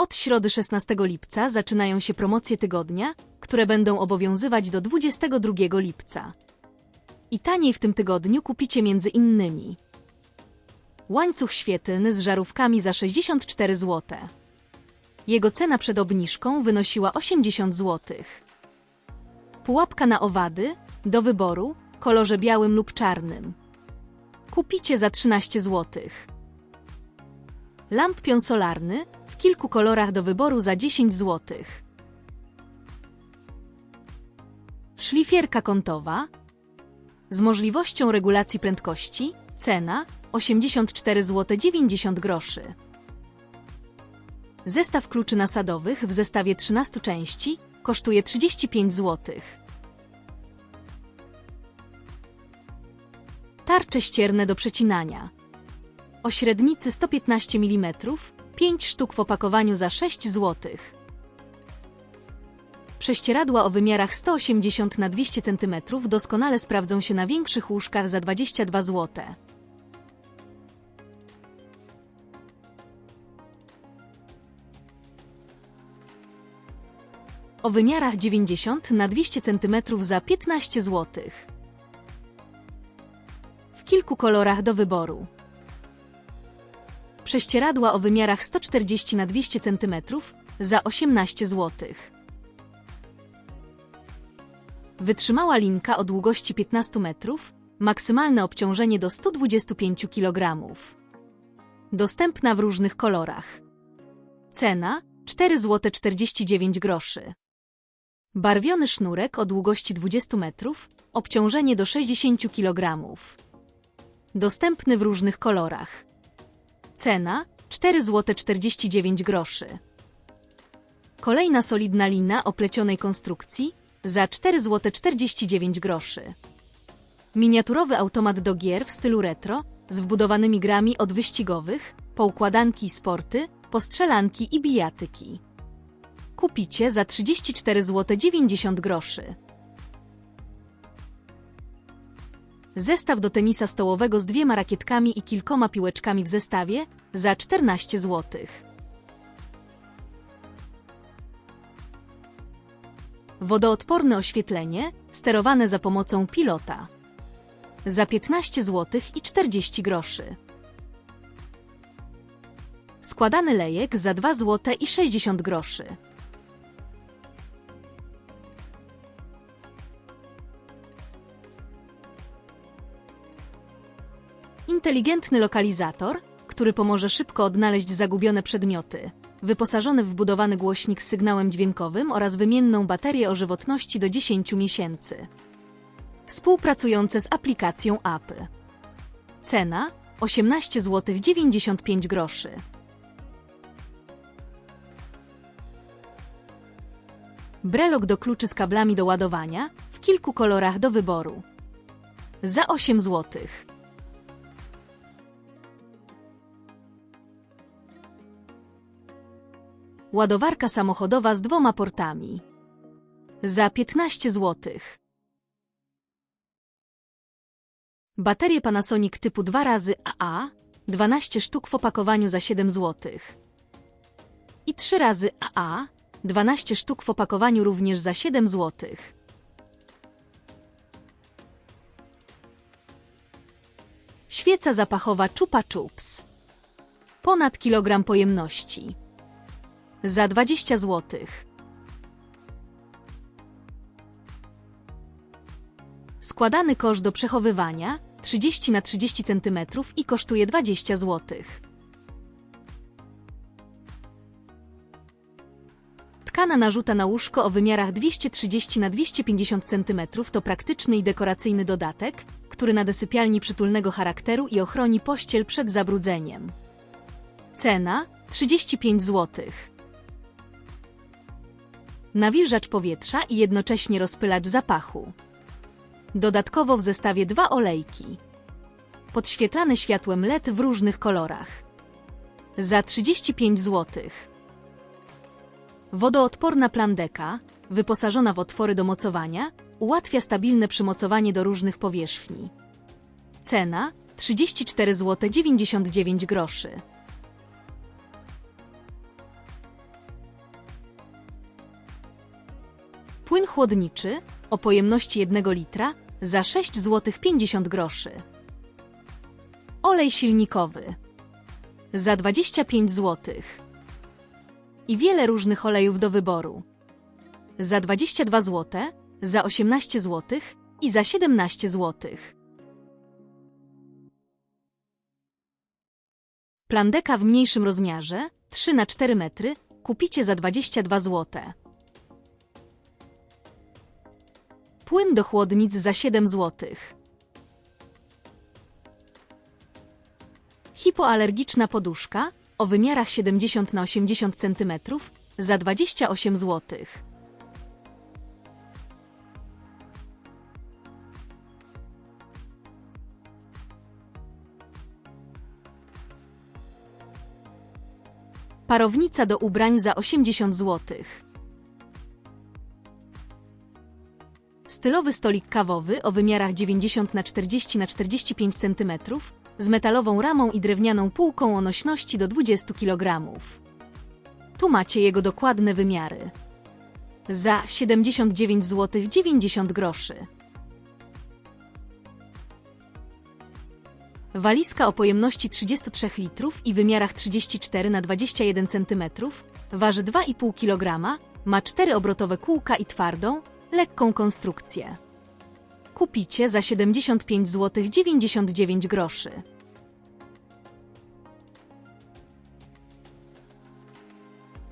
Od środy 16 lipca zaczynają się promocje tygodnia, które będą obowiązywać do 22 lipca. I taniej w tym tygodniu kupicie między innymi łańcuch świetlny z żarówkami za 64 zł. Jego cena przed obniżką wynosiła 80 zł. Pułapka na owady, do wyboru, kolorze białym lub czarnym. Kupicie za 13 zł. Lampion solarny kilku kolorach do wyboru za 10 zł. Szlifierka kątowa z możliwością regulacji prędkości, cena 84 zł 90 groszy. Zestaw kluczy nasadowych w zestawie 13 części kosztuje 35 zł. Tarcze ścierne do przecinania. O średnicy 115 mm, 5 sztuk w opakowaniu za 6 zł. Prześcieradła o wymiarach 180 na 200 cm doskonale sprawdzą się na większych łóżkach za 22 zł. O wymiarach 90 na 200 cm za 15 zł. W kilku kolorach do wyboru. Prześcieradła o wymiarach 140 na 200 cm za 18 zł. Wytrzymała linka o długości 15 metrów, maksymalne obciążenie do 125 kg. Dostępna w różnych kolorach. Cena 4 zł 49 groszy. Barwiony sznurek o długości 20 metrów, obciążenie do 60 kg. Dostępny w różnych kolorach. Cena 4 zł 49 groszy. Kolejna solidna lina o plecionej konstrukcji za 4 zł 49 groszy. Miniaturowy automat do gier w stylu retro z wbudowanymi grami od wyścigowych, poukładanki i sporty, postrzelanki i bijatyki. Kupicie za 34 zł 90 groszy. Zestaw do tenisa stołowego z dwiema rakietkami i kilkoma piłeczkami w zestawie za 14 zł. Wodoodporne oświetlenie sterowane za pomocą pilota. Za 15 zł i 40 groszy. Składany lejek za 2 zł i 60 groszy. Inteligentny lokalizator, który pomoże szybko odnaleźć zagubione przedmioty. Wyposażony w wbudowany głośnik z sygnałem dźwiękowym oraz wymienną baterię o żywotności do 10 miesięcy. Współpracujące z aplikacją Apple. Cena 18 zł 95 groszy. Brelok do kluczy z kablami do ładowania w kilku kolorach do wyboru. Za 8 złotych. Ładowarka samochodowa z dwoma portami. Za 15 zł. Baterie Panasonic typu 2 razy AA, 12 sztuk w opakowaniu za 7 zł. I 3 razy AA, 12 sztuk w opakowaniu również za 7 zł. Świeca zapachowa Chupa Chups. Ponad kilogram pojemności. Za 20 zł. Składany kosz do przechowywania 30 na 30 cm i kosztuje 20 zł. Tkana narzuta na łóżko o wymiarach 230 na 250 cm to praktyczny i dekoracyjny dodatek, który nada sypialni przytulnego charakteru i ochroni pościel przed zabrudzeniem. Cena 35 zł. Nawilżacz powietrza i jednocześnie rozpylacz zapachu. Dodatkowo w zestawie dwa olejki. Podświetlane światłem LED w różnych kolorach. Za 35 zł. Wodoodporna plandeka, wyposażona w otwory do mocowania, ułatwia stabilne przymocowanie do różnych powierzchni. Cena 34 zł 99 groszy. Chłodniczy o pojemności 1 litra za 6 zł 50 groszy. Olej silnikowy za 25 zł. I wiele różnych olejów do wyboru. Za 22 zł, za 18 zł i za 17 zł. Plandeka w mniejszym rozmiarze, 3 na 4 metry, kupicie za 22 zł. Płyn do chłodnic za 7 zł. Hipoalergiczna poduszka o wymiarach 70 na 80 cm za 28 zł. Parownica do ubrań za 80 zł. Stylowy stolik kawowy o wymiarach 90 na 40 na 45 cm z metalową ramą i drewnianą półką o nośności do 20 kg. Tu macie jego dokładne wymiary. Za 79 zł 90 groszy. Walizka o pojemności 33 litrów i wymiarach 34 na 21 cm waży 2,5 kg, ma 4 obrotowe kółka i twardą, lekką konstrukcję. Kupicie za 75 zł 99 groszy.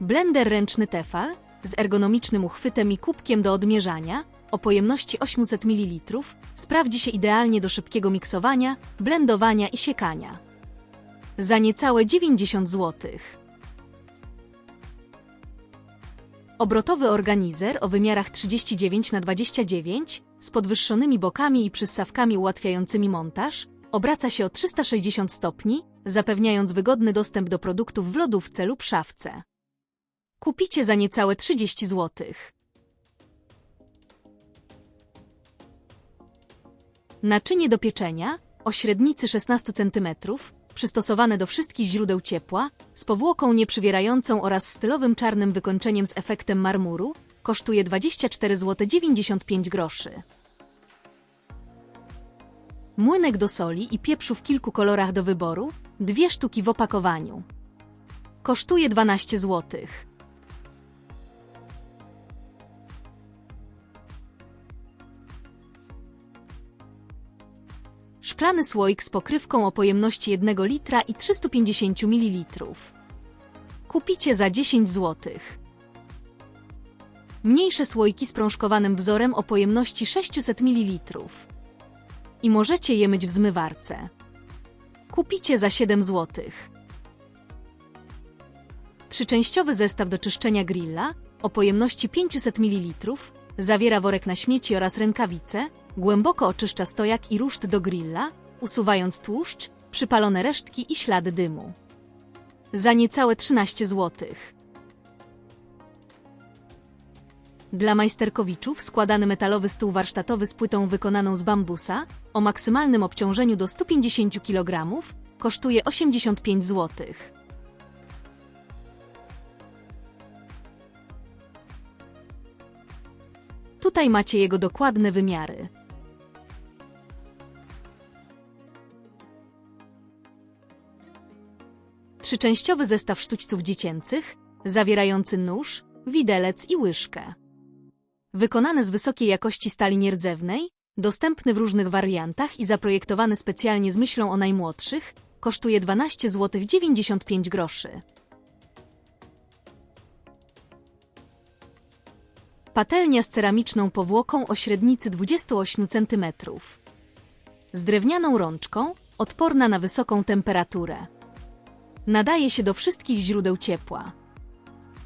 Blender ręczny Tefal z ergonomicznym uchwytem i kubkiem do odmierzania o pojemności 800 ml sprawdzi się idealnie do szybkiego miksowania, blendowania i siekania. Za niecałe 90 zł. Obrotowy organizer o wymiarach 39 na 29 z podwyższonymi bokami i przyssawkami ułatwiającymi montaż obraca się o 360 stopni, zapewniając wygodny dostęp do produktów w lodówce lub szafce. Kupicie za niecałe 30 zł. Naczynie do pieczenia o średnicy 16 cm, przystosowane do wszystkich źródeł ciepła, z powłoką nieprzywierającą oraz stylowym czarnym wykończeniem z efektem marmuru, kosztuje 24 zł 95 groszy. Młynek do soli i pieprzu w kilku kolorach do wyboru, dwie sztuki w opakowaniu. Kosztuje 12 zł. Szklany słoik z pokrywką o pojemności 1 litra i 350 ml. Kupicie za 10 zł. Mniejsze słoiki z prążkowanym wzorem o pojemności 600 ml. I możecie je myć w zmywarce. Kupicie za 7 zł. Trzyczęściowy zestaw do czyszczenia grilla o pojemności 500 ml zawiera worek na śmieci oraz rękawice, Głęboko oczyszcza stojak i ruszt do grilla, usuwając tłuszcz, przypalone resztki i ślady dymu. Za niecałe 13 zł. Dla majsterkowiczów składany metalowy stół warsztatowy z płytą wykonaną z bambusa o maksymalnym obciążeniu do 150 kg kosztuje 85 zł. Tutaj macie jego dokładne wymiary. Trzyczęściowy zestaw sztućców dziecięcych, zawierający nóż, widelec i łyżkę. Wykonany z wysokiej jakości stali nierdzewnej, dostępny w różnych wariantach i zaprojektowany specjalnie z myślą o najmłodszych, kosztuje 12 zł 95 groszy. Patelnia z ceramiczną powłoką o średnicy 28 cm. Z drewnianą rączką, odporna na wysoką temperaturę. Nadaje się do wszystkich źródeł ciepła.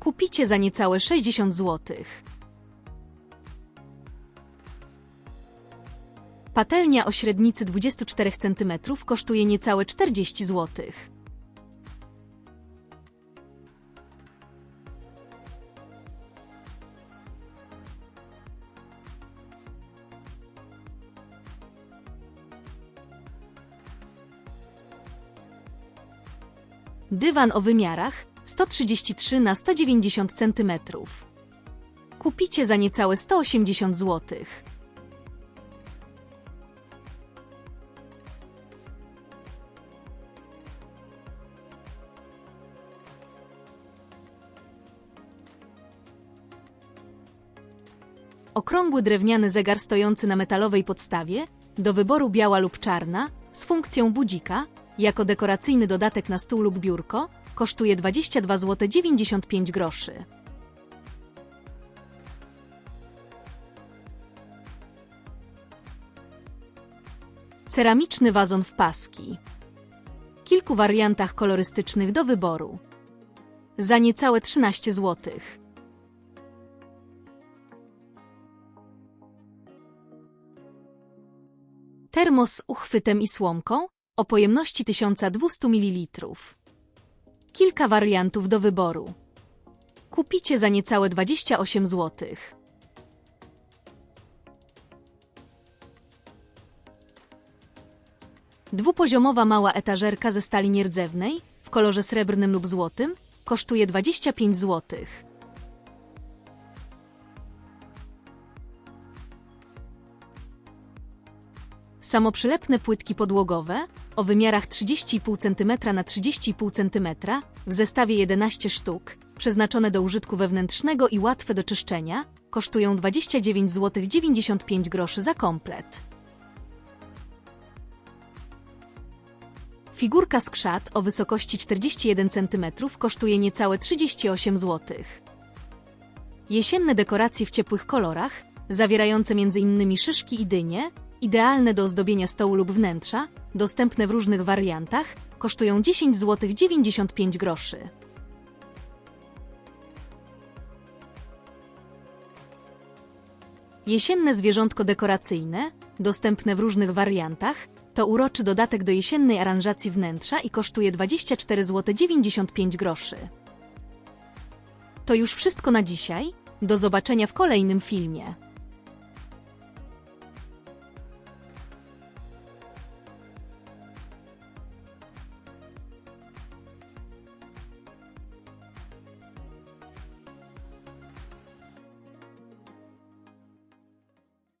Kupicie za niecałe 60 zł. Patelnia o średnicy 24 cm kosztuje niecałe 40 zł. Dywan o wymiarach 133 na 190 cm. Kupicie za niecałe 180 zł. Okrągły drewniany zegar stojący na metalowej podstawie, do wyboru biała lub czarna, z funkcją budzika, jako dekoracyjny dodatek na stół lub biurko, kosztuje 22 zł 95 groszy. Ceramiczny wazon w paski. Kilku wariantach kolorystycznych do wyboru. Za niecałe 13 złotych. Termos z uchwytem i słomką o pojemności 1200 ml. Kilka wariantów do wyboru. Kupicie za niecałe 28 zł. Dwupoziomowa mała etażerka ze stali nierdzewnej w kolorze srebrnym lub złotym kosztuje 25 zł. Samoprzylepne płytki podłogowe o wymiarach 30,5 cm na 30,5 cm w zestawie 11 sztuk, przeznaczone do użytku wewnętrznego i łatwe do czyszczenia, kosztują 29 zł 95 groszy za komplet. Figurka z krzat o wysokości 41 cm kosztuje niecałe 38 zł. Jesienne dekoracje w ciepłych kolorach, zawierające m.in. szyszki i dynie, idealne do ozdobienia stołu lub wnętrza, dostępne w różnych wariantach, kosztują 10 zł 95 groszy. Jesienne zwierzątko dekoracyjne, dostępne w różnych wariantach, to uroczy dodatek do jesiennej aranżacji wnętrza i kosztuje 24 zł 95 groszy. To już wszystko na dzisiaj. Do zobaczenia w kolejnym filmie.